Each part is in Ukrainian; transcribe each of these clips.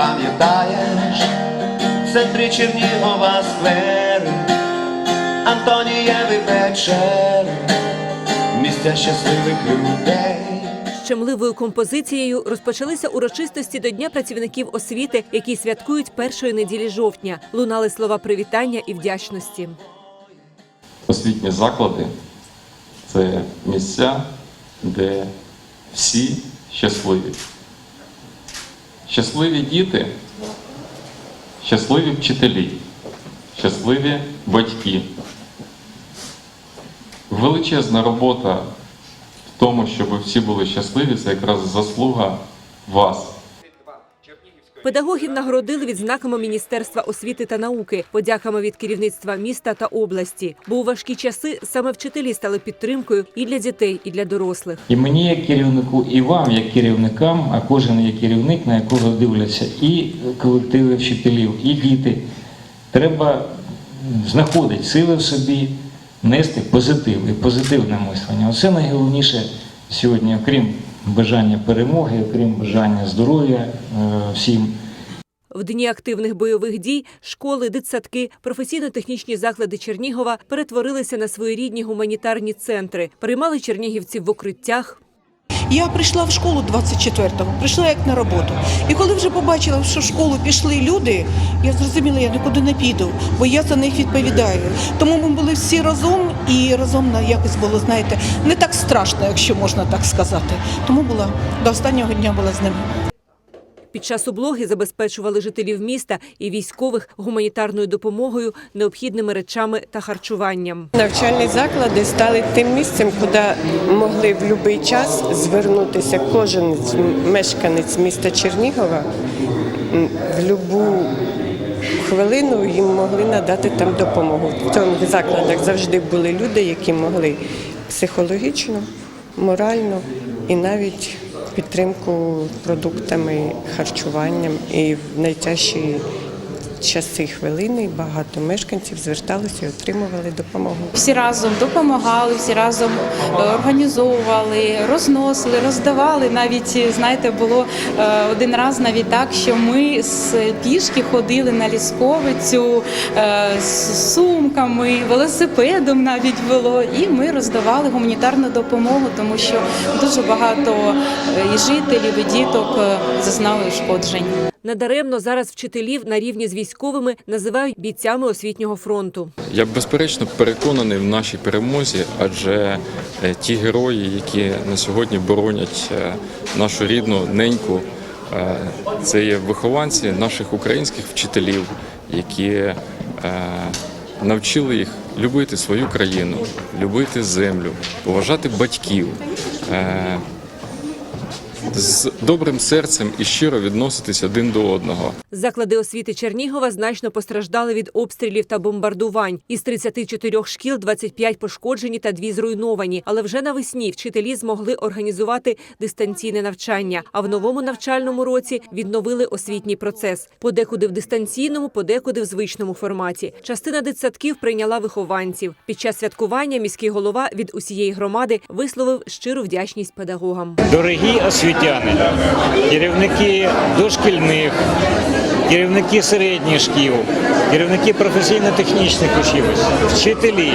пам'ятаєш, в центрі Чернігова сквер, Антонієвий вечір, місця щасливих людей. Щемливою композицією розпочалися урочистості до Дня працівників освіти, які святкують першої неділі жовтня. Лунали слова привітання і вдячності. Освітні заклади це місця, де всі щасливі. Щасливі діти, щасливі вчителі, щасливі батьки. Величезна робота в тому, щоб всі були щасливі, це якраз заслуга вас. Педагогів нагородили відзнаками Міністерства освіти та науки, подяками від керівництва міста та області. Бо у важкі часи саме вчителі стали підтримкою і для дітей, і для дорослих. І мені як керівнику, і вам як керівникам, а кожен є керівник, на якого дивляться і колективи вчителів, і діти. Треба знаходити сили в собі, нести позитив і позитивне мислення. Оце найголовніше сьогодні, окрім бажання перемоги, окрім бажання здоров'я е, всім. В дні активних бойових дій школи, дитсадки, професійно-технічні заклади Чернігова перетворилися на своєрідні гуманітарні центри, приймали чернігівців в укриттях. Я прийшла в школу 24-го, прийшла як на роботу. І коли вже побачила, що в школу пішли люди, я зрозуміла, я нікуди не піду, бо я за них відповідаю. Тому ми були всі разом, і разом на якось було, знаєте, не так страшно, якщо можна так сказати. Тому була до останнього дня була з ними. Під час облоги забезпечували жителів міста і військових гуманітарною допомогою, необхідними речами та харчуванням. Навчальні заклади стали тим місцем, куди могли в будь-який час звернутися кожен мешканець міста Чернігова в будь-яку хвилину їм могли надати там допомогу. В цьому закладах завжди були люди, які могли психологічно, морально і навіть підтримку продуктами, харчуванням. І в найтяжчі часи хвилини багато мешканців зверталися і отримували допомогу. Всі разом допомагали, всі разом е, організовували, розносили, роздавали. Навіть знаєте, було е, один раз навіть так, що ми з пішки ходили на лісковицю е, з сумками, велосипедом навіть було, і ми роздавали гуманітарну допомогу, тому що дуже багато і жителів, і діток зазнали ушкоджень. Надаремно зараз вчителів на рівні з військовими називають бійцями освітнього фронту. Я безперечно переконаний в нашій перемозі, адже е, ті герої, які на сьогодні боронять е, нашу рідну неньку, е, це є вихованці наших українських вчителів, які навчили їх любити свою країну, любити землю, поважати батьків. З добрим серцем і щиро відноситись один до одного. Заклади освіти Чернігова значно постраждали від обстрілів та бомбардувань. Із 34 шкіл 25 пошкоджені та дві зруйновані. Але вже навесні вчителі змогли організувати дистанційне навчання. А в новому навчальному році відновили освітній процес. Подекуди в дистанційному, подекуди в звичному форматі. Частина дитсадків прийняла вихованців. Під час святкування міський голова від усієї громади висловив щиру вдячність педагогам. Дорогі освітяни, керівники дошкільних, керівники середніх шкіл, керівники професійно-технічних училищ, вчителі,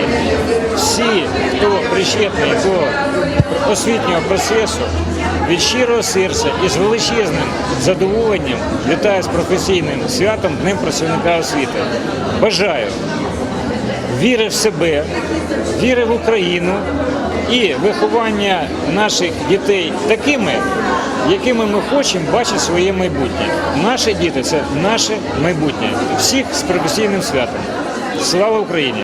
всі, хто причетний до освітнього процесу, від щирого серця і з величезним задоволенням вітаю з професійним святом Днем працівника освіти. Бажаю віри в себе, віри в Україну і виховання наших дітей такими, якими ми хочемо бачити своє майбутнє. Наші діти це наше майбутнє. Всіх з професійним святом. Слава Україні!